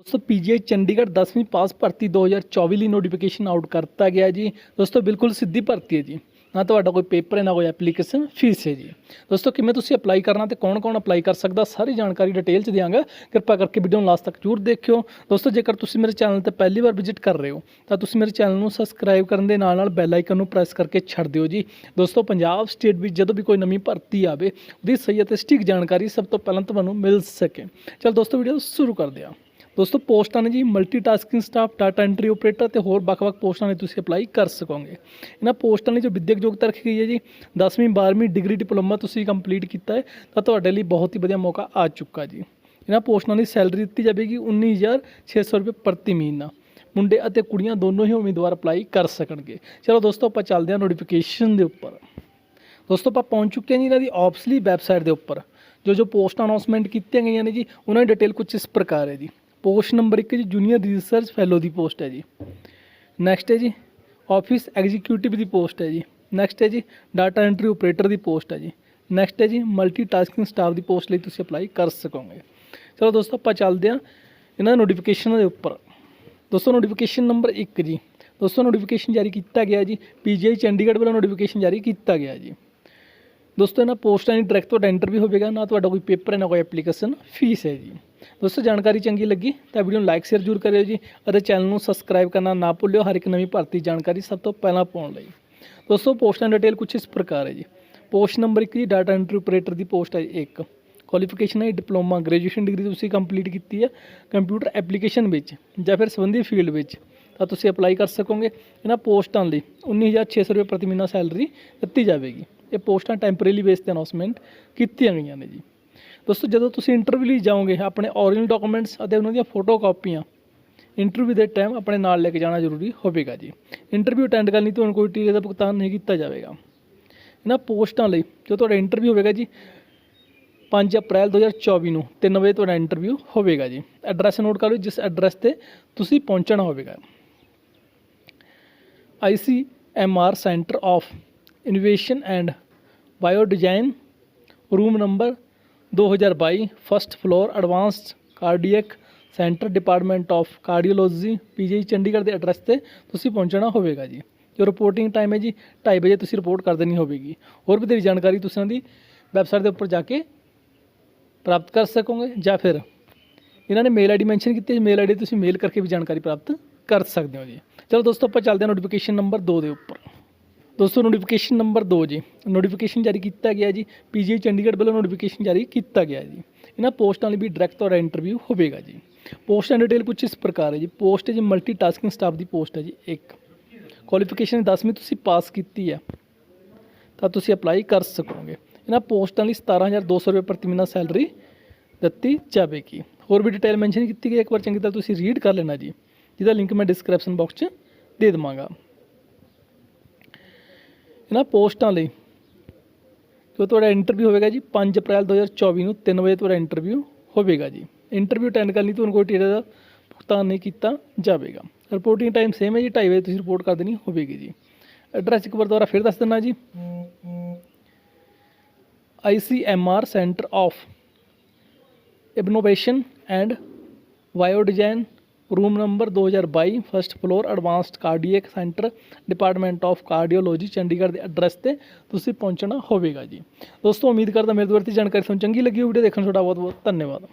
ਦੋਸਤੋ ਪੀਜੀਆਈ ਚੰਡੀਗੜ੍ਹ 10ਵੀਂ ਪਾਸ ਭਰਤੀ 2024 ਲਈ ਨੋਟੀਫਿਕੇਸ਼ਨ ਆਊਟ ਕਰਤਾ ਗਿਆ ਜੀ। ਦੋਸਤੋ, ਬਿਲਕੁਲ ਸਿੱਧੀ ਭਰਤੀ ਹੈ ਜੀ। ਨਾ ਤੁਹਾਡਾ ਕੋਈ ਪੇਪਰ ਹੈ, ਨਾ ਕੋਈ ਐਪਲੀਕੇਸ਼ਨ ਫੀਸ ਹੈ ਜੀ। ਦੋਸਤੋ, ਕਿਵੇਂ ਤੁਸੀਂ ਅਪਲਾਈ ਕਰਨਾ ਤੇ ਕੌਣ-ਕੌਣ ਅਪਲਾਈ ਕਰ ਸਕਦਾ, ਸਾਰੀ ਜਾਣਕਾਰੀ ਡਿਟੇਲ ਚ ਦਿਆਂਗਾ। ਕਿਰਪਾ ਕਰਕੇ ਵੀਡੀਓ ਨੂੰ ਲਾਸਟ ਤੱਕ ਜ਼ਰੂਰ ਦੇਖਿਓ। ਦੋਸਤੋ, ਜੇਕਰ ਤੁਸੀਂ ਮੇਰੇ ਚੈਨਲ ਤੇ ਪਹਿਲੀ ਵਾਰ ਵਿਜ਼ਿਟ ਕਰ ਰਹੇ ਹੋ, ਤਾਂ ਤੁਸੀਂ ਮੇਰੇ ਚੈਨਲ ਨੂੰ ਸਬਸਕ੍ਰਾਈਬ ਕਰਨ ਦੇ ਨਾਲ ਨਾਲ ਬੈਲ ਆਈਕਨ ਨੂੰ ਪ੍ਰੈਸ ਕਰਕੇ ਛੱਡ ਦਿਓ ਜੀ। ਦੋਸਤੋ, ਪੰਜਾਬ ਸਟੇਟ ਵਿੱਚ ਜਦੋਂ ਵੀ ਕੋਈ ਨਵੀਂ ਭਰਤੀ ਆਵੇ, ਉਹਦੀ ਸਹੀ ਅਤੇ ਸਟਿਕ ਜਾਣਕਾਰੀ ਸਭ ਤੋਂ ਪਹਿਲਾਂ ਤੁਹਾਨੂੰ ਮਿਲ ਸਕੇ। ਚਲ ਦੋਸਤੋ ਵੀਡੀਓ ਸ਼ੁਰੂ ਕਰਦੇ ਹਾਂ। ਦੋਸਤੋ, ਪੋਸਟਾਂ ਨੇ ਜੀ multitasking staff data entry operator ਤੇ ਹੋਰ ਵੱਖ-ਵੱਖ ਪੋਸਟਾਂ ਨੇ ਤੁਸੀਂ ਅਪਲਾਈ ਕਰ ਸਕੋਗੇ। ਇਹਨਾਂ ਪੋਸਟਾਂ ਲਈ ਜੋ ਵਿਦਿਅਕ ਯੋਗਤਾ ਰੱਖੀ ਗਈ ਹੈ ਜੀ 10ਵੀਂ 12ਵੀਂ ਡਿਗਰੀ ਡਿਪਲੋਮਾ ਤੁਸੀਂ ਕੰਪਲੀਟ ਕੀਤਾ ਹੈ, ਤਾਂ ਤੁਹਾਡੇ ਲਈ ਬਹੁਤ ਹੀ ਵਧੀਆ ਮੌਕਾ ਆ ਚੁੱਕਾ ਜੀ। ਇਹਨਾਂ ਪੋਸਟਾਂ ਦੀ ਸੈਲਰੀ ਦਿੱਤੀ ਜਾਵੇਗੀ 19600 ਰੁਪਏ ਪ੍ਰਤੀ ਮਹੀਨਾ। ਮੁੰਡੇ ਅਤੇ ਕੁੜੀਆਂ ਦੋਨੋਂ ਹੀ ਉਮੀਦਵਾਰ ਅਪਲਾਈ ਕਰ ਸਕਣਗੇ। ਚਲੋ ਦੋਸਤੋ, ਆਪਾਂ ਚੱਲਦੇ ਹਾਂ ਨੋਟੀਫਿਕੇਸ਼ਨ ਦੇ ਉੱਪਰ। ਦੋਸਤੋ, ਆਪਾਂ ਪਹੁੰਚ ਚੁੱਕੇ ਹਾਂ ਜੀ ਇਹਨਾਂ ਦੀ ਆਫਸਲੀ ਵੈਬਸਾਈਟ ਦੇ ਉੱਪਰ। ਜੋ ਜੋ ਪੋਸਟ ਅਨਾਉਂਸਮੈਂਟ ਕੀਤੀਆਂ ਗਈਆਂ ਨੇ ਜੀ, ਉਹਨਾਂ ਦੀ ਡਿਟੇਲ ਕੁਝ ਇਸ ਪ੍ਰਕਾਰ ਹੈ ਜੀ। ਪੋਸਟ ਨੰਬਰ 1 ਜੀ ਜੂਨੀਅਰ ਰਿਸਰਚ ਫੈਲੋ ਦੀ ਪੋਸਟ ਹੈ ਜੀ। ਨੈਕਸਟ ਹੈ ਜੀ ਆਫਿਸ ਐਗਜ਼ੀਕਿਊਟਿਵ ਦੀ ਪੋਸਟ ਹੈ ਜੀ। ਨੈਕਸਟ ਹੈ ਜੀ ਡਾਟਾ ਐਂਟਰੀ ਆਪਰੇਟਰ ਦੀ ਪੋਸਟ ਹੈ ਜੀ। ਨੈਕਸਟ ਹੈ ਜੀ ਮਲਟੀਟਾਸਕਿੰਗ ਸਟਾਫ ਦੀ ਪੋਸਟ ਲਈ ਤੁਸੀਂ ਅਪਲਾਈ ਕਰ ਸਕੋਗੇ। ਚਲੋ ਦੋਸਤੋ, ਆਪਾਂ ਚੱਲਦੇ ਹਾਂ ਇਹਨਾਂ ਨੋਟੀਫਿਕੇਸ਼ਨ ਦੇ ਉੱਪਰ। ਦੋਸਤੋ ਨੋਟੀਫਿਕੇਸ਼ਨ ਨੰਬਰ 1 ਜੀ। ਦੋਸਤੋ ਨੋਟੀਫਿਕੇਸ਼ਨ ਜਾਰੀ ਕੀਤਾ ਗਿਆ ਜੀ। ਪੀਜੀਆਈ ਚੰਡੀਗੜ੍ਹ ਵੱਲੋਂ ਨੋਟੀਫਿਕੇਸ਼ਨ ਜਾਰੀ ਕੀਤਾ ਗਿਆ ਜੀ। ਦੋਸਤੋ, ਇਹਨਾਂ ਪੋਸਟਾਂ ਦੀ ਡਾਇਰੈਕਟ ਤੁਹਾਡਾ ਇੰਟਰਵਿਊ ਹੋਵੇਗਾ, ਨਾ ਤੁਹਾਡਾ ਕੋਈ ਪੇਪਰ ਹੈ ਨਾ ਕੋਈ ਐਪਲੀਕੇਸ਼ਨ ਫੀਸ ਹੈ ਜੀ। ਦੋਸਤੋ, ਜਾਣਕਾਰੀ ਚੰਗੀ ਲੱਗੀ ਤਾਂ ਵੀਡੀਓ ਨੂੰ ਲਾਈਕ ਸ਼ੇਅਰ ਜ਼ਰੂਰ ਕਰਿਓ ਜੀ ਅਤੇ ਚੈਨਲ ਨੂੰ ਸਬਸਕ੍ਰਾਈਬ ਕਰਨਾ ਨਾ ਭੁੱਲਿਓ, ਹਰ ਇੱਕ ਨਵੀਂ ਭਰਤੀ ਜਾਣਕਾਰੀ ਸਭ ਤੋਂ ਪਹਿਲਾਂ ਪਾਉਣ ਲਈ। ਦੋਸਤੋ, ਪੋਸਟਾਂ ਦੀ ਡਿਟੇਲ ਕੁਝ ਇਸ ਪ੍ਰਕਾਰ ਹੈ ਜੀ। ਪੋਸਟ ਨੰਬਰ 1 ਜੀ ਡਾਟਾ ਐਂਟਰੀ ਆਪਰੇਟਰ ਦੀ ਪੋਸਟ ਹੈ ਜੀ 1 ਕੁਆਲੀਫਿਕੇਸ਼ਨ ਹੈ ਡਿਪਲੋਮਾ ਗ੍ਰੈਜੂਏਸ਼ਨ ਡਿਗਰੀ ਤੁਸੀਂ ਕੰਪਲੀਟ ਕੀਤੀ ਹੈ ਕੰਪਿਊਟਰ ਐਪਲੀਕੇਸ਼ਨ ਵਿੱਚ ਜਾਂ ਫਿਰ ਸੰਬੰਧੀ ਫੀਲਡ ਵਿੱਚ, ਤਾਂ ਤੁਸੀਂ ਅਪਲਾਈ ਕਰ ਸਕੋਗੇ। ਇਹਨਾਂ ਪੋਸਟਾਂ ਲਈ 19600 ਰੁਪਏ ਪ੍ਰਤੀ ਮਹੀਨਾ ਸੈਲਰੀ ਦਿੱਤੀ ਜਾਵੇਗੀ। ਇਹ ਪੋਸਟਾਂ ਟੈਂਪਰੇਰੀ ਬੇਸ ਤੇ ਅਨਾਉਂਸਮੈਂਟ ਕੀਤੀਆਂ ਗਈਆਂ ਨੇ ਜੀ। ਦੋਸਤੋ, ਜਦੋਂ ਤੁਸੀਂ ਇੰਟਰਵਿਊ ਲਈ ਜਾਓਗੇ, ਆਪਣੇ ਓਰੀਜਨਲ ਡਾਕੂਮੈਂਟਸ ਅਤੇ ਉਹਨਾਂ ਦੀਆਂ ਫੋਟੋ ਕਾਪੀਆਂ ਇੰਟਰਵਿਊ ਦੇ ਟਾਈਮ ਆਪਣੇ ਨਾਲ ਲੈ ਕੇ ਜਾਣਾ ਜ਼ਰੂਰੀ ਹੋਵੇਗਾ ਜੀ। ਇੰਟਰਵਿਊ ਅਟੈਂਡ ਕਰਨ ਲਈ ਤੁਹਾਨੂੰ ਕੋਈ ਟੀਏ ਦਾ ਭੁਗਤਾਨ ਨਹੀਂ ਕੀਤਾ ਜਾਵੇਗਾ। ਇਹਨਾਂ ਪੋਸਟਾਂ ਲਈ ਜੋ ਤੁਹਾਡਾ ਇੰਟਰਵਿਊ ਹੋਵੇਗਾ ਜੀ 5 ਅਪ੍ਰੈਲ 2024 ਨੂੰ 3 ਵਜੇ ਤੁਹਾਡਾ ਇੰਟਰਵਿਊ ਹੋਵੇਗਾ ਜੀ। ਐਡਰੈਸ ਨੋਟ ਕਰ ਲਓ, ਜਿਸ ਐਡਰੈਸ ਤੇ ਤੁਸੀਂ ਪਹੁੰਚਣਾ ਹੋਵੇਗਾ। ICMR centre of innovation and bio design, room number 2022 first floor, advanced cardiac centre, department of cardiology, PG Chandigarh ਦੇ ਐਡਰੈਸ ਤੇ ਤੁਸੀਂ ਪਹੁੰਚਣਾ ਹੋਵੇਗਾ ਜੀ। ਜੋ ਰਿਪੋਰਟਿੰਗ ਟਾਈਮ ਹੈ ਜੀ 2:30 ਵਜੇ ਤੁਸੀਂ ਰਿਪੋਰਟ ਕਰ ਦੇਣੀ ਹੋਵੇਗੀ। ਹੋਰ ਵੀ ਵਧੇਰੀ ਜਾਣਕਾਰੀ ਤੁਸੀਂ ਇਹਨਾਂ ਦੀ ਵੈਬਸਾਈਟ ਦੇ ਉੱਪਰ ਜਾ ਕੇ ਪ੍ਰਾਪਤ ਕਰ ਸਕੋਗੇ ਜਾਂ ਫਿਰ ਇਹਨਾਂ ਨੇ ਮੇਲ ਆਈਡੀ ਮੈਂਸ਼ਨ ਕੀਤੀ ਹੈ ਮੇਲ ਆਈਡੀ ਤੁਸੀਂ ਮੇਲ ਕਰਕੇ ਵੀ ਜਾਣਕਾਰੀ ਪ੍ਰਾਪਤ ਕਰ ਸਕਦੇ ਹੋ ਜੀ। ਚਲੋ ਦੋਸਤੋ, ਆਪਾਂ ਚੱਲਦੇ ਹਾਂ ਨੋਟੀਫਿਕੇਸ਼ਨ ਨੰਬਰ 2 ਦੇ ਉੱਪਰ। ਦੋਸਤੋ ਨੋਟੀਫਿਕੇਸ਼ਨ ਨੰਬਰ 2 ਜੀ। ਨੋਟੀਫਿਕੇਸ਼ਨ ਜਾਰੀ ਕੀਤਾ ਗਿਆ ਜੀ। ਪੀਜੀਆਈ ਚੰਡੀਗੜ੍ਹ ਵੱਲੋਂ ਨੋਟੀਫਿਕੇਸ਼ਨ ਜਾਰੀ ਕੀਤਾ ਗਿਆ ਜੀ। ਇਹਨਾਂ ਪੋਸਟਾਂ ਲਈ ਵੀ ਡਾਇਰੈਕਟ ਤੁਹਾਡਾ ਇੰਟਰਵਿਊ ਹੋਵੇਗਾ ਜੀ। ਪੋਸਟ ਐਂਡ ਡਿਟੇਲ ਕੁਝ ਇਸ ਪ੍ਰਕਾਰ ਹੈ ਜੀ। ਪੋਸਟ ਹੈ ਜੀ ਮਲਟੀਟਾਸਕਿੰਗ ਸਟਾਫ ਦੀ ਪੋਸਟ ਹੈ ਜੀ, ਇੱਕ। ਕੁਆਲੀਫਿਕੇਸ਼ਨ 10ਵੀਂ ਤੁਸੀਂ ਪਾਸ ਕੀਤੀ ਹੈ। ਤਾਂ ਤੁਸੀਂ ਅਪਲਾਈ ਕਰ ਸਕੋਗੇ। ਇਹਨਾਂ ਪੋਸਟਾਂ ਲਈ 17200 ਰੁਪਏ ਪ੍ਰਤੀ ਮਹੀਨਾ ਸੈਲਰੀ ਦਿੱਤੀ ਜਾਵੇਗੀ। ਹੋਰ ਵੀ ਡਿਟੇਲ ਮੈਂਸ਼ਨ ਕੀਤੀ ਗਈ ਇੱਕ ਵਾਰ ਚੰਗੀ ਤਰ੍ਹਾਂ ਤੁਸੀਂ ਰੀਡ ਕਰ ਲੈਣਾ ਜੀ। ਜਿਹਦਾ ਲਿੰਕ ਮੈਂ ਡਿਸਕ੍ਰਿਪਸ਼ਨ ਬਾਕਸ 'ਚ ਦੇ ਦੇਵਾਂਗਾ। ਇਹਨਾਂ ਪੋਸਟਾਂ ਲਈ ਜੋ ਤੁਹਾਡਾ ਇੰਟਰਵਿਊ ਹੋਵੇਗਾ ਜੀ 5 ਅਪ੍ਰੈਲ 2024 ਨੂੰ 3 ਵਜੇ ਤੁਹਾਡਾ ਇੰਟਰਵਿਊ ਹੋਵੇਗਾ ਜੀ। ਇੰਟਰਵਿਊ ਅਟੈਂਡ ਕਰਨ ਲਈ ਤੁਹਾਨੂੰ ਕੋਈ ਟੀੜੇ ਦਾ ਭੁਗਤਾਨ ਨਹੀਂ ਕੀਤਾ ਜਾਵੇਗਾ। ਰਿਪੋਰਟਿੰਗ ਟਾਈਮ ਸੇਮ ਹੈ ਜੀ 2:30 ਵਜੇ ਤੁਸੀਂ ਰਿਪੋਰਟ ਕਰ ਦੇਣੀ ਹੋਵੇਗੀ ਜੀ। ਐਡਰੈਸ ਇੱਕ ਵਾਰ ਦੁਬਾਰਾ ਫਿਰ ਦੱਸ ਦਿੰਦਾ ਜੀ। ICMR centre of innovation and bio design room number 2022 first floor, advanced cardiac centre, department of cardiology, Chandigarh ਦੇ ਐਡਰੈਸ ਤੇ ਤੁਸੀਂ ਪਹੁੰਚਣਾ ਹੋਵੇਗਾ ਜੀ। ਦੋਸਤੋ, ਉਮੀਦ ਕਰਦਾ ਮੇਰੇ ਦੁਆਰਾ ਦੀ ਜਾਣਕਾਰੀ ਤੁਹਾਨੂੰ ਚੰਗੀ ਲੱਗੀ ਵੀਡੀਓ ਦੇਖਣ ਤੁਹਾਡਾ ਬਹੁਤ ਬਹੁਤ ਧੰਨਵਾਦ।